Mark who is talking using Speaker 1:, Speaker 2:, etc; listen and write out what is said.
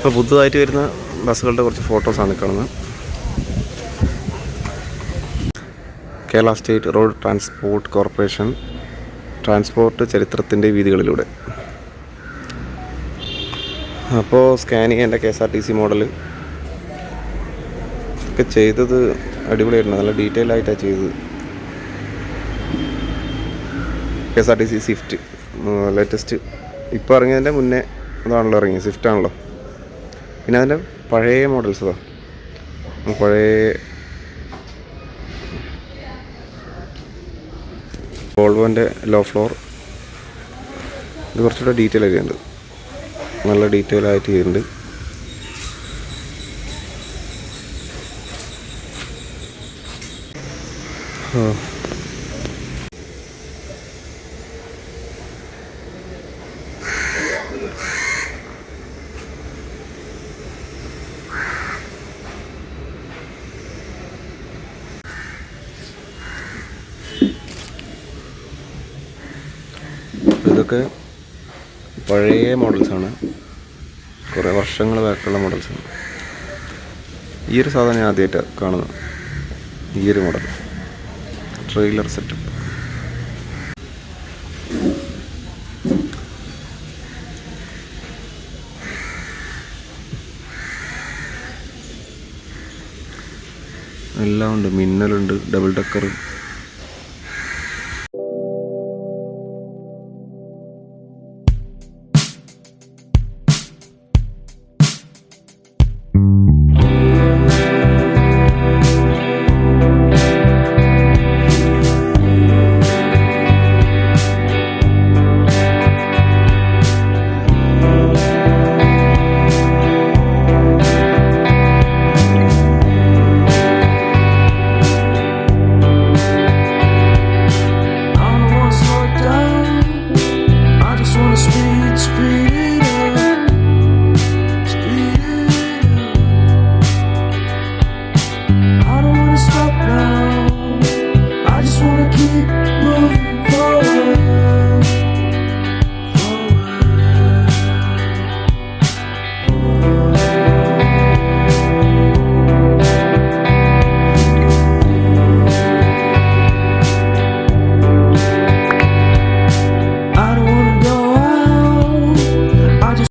Speaker 1: ഇപ്പോൾ പുതുതായിട്ട് വരുന്ന ബസ്സുകളുടെ കുറച്ച് ഫോട്ടോസാണ് കാണുന്നത്. Kerala state road transport corporation transport ചരിത്രത്തിന്റെ വീതികളിലൂടെ. അപ്പോൾ സ്കാനിങ് എന്റെ K S R T C model ഒക്കെ ചെയ്തത് അടിപൊളിയായിരുന്നു നല്ല ഡീറ്റെയിൽ ആയിട്ടാണ് ചെയ്തത്. K S R T C swift. Latest ഇപ്പോൾ ഇറങ്ങിയതിന്റെ മുന്നേ അതാണല്ലോ ഇറങ്ങി സ്വിഫ്റ്റ് ആണല്ലോ പിന്നെ അതിന്റെ പഴയ മോഡൽസ് അതാ പഴയ വോൾവോന്റെ ലോ ഫ്ലോർ. ഇത് കുറച്ചുകൂടെ ഡീറ്റെയിൽ ആയിട്ടുണ്ട്. നല്ല ഡീറ്റെയിൽ ആയിട്ട് ചെയ്യുന്നുണ്ട് ആ. ഇതൊക്കെ പഴയ മോഡൽസാണ് കുറേ വർഷങ്ങൾ ബാക്കുള്ള മോഡൽസാണ് ഈ ഒരു സാധനം ഞാൻ ആദ്യമായിട്ടാണ് കാണുന്നത്. ഈ ഒരു മോഡൽ ട്രെയിലർ സെറ്റപ്പ് എല്ലാം ഉണ്ട്. മിന്നലുണ്ട്. Double decker keep moving forward.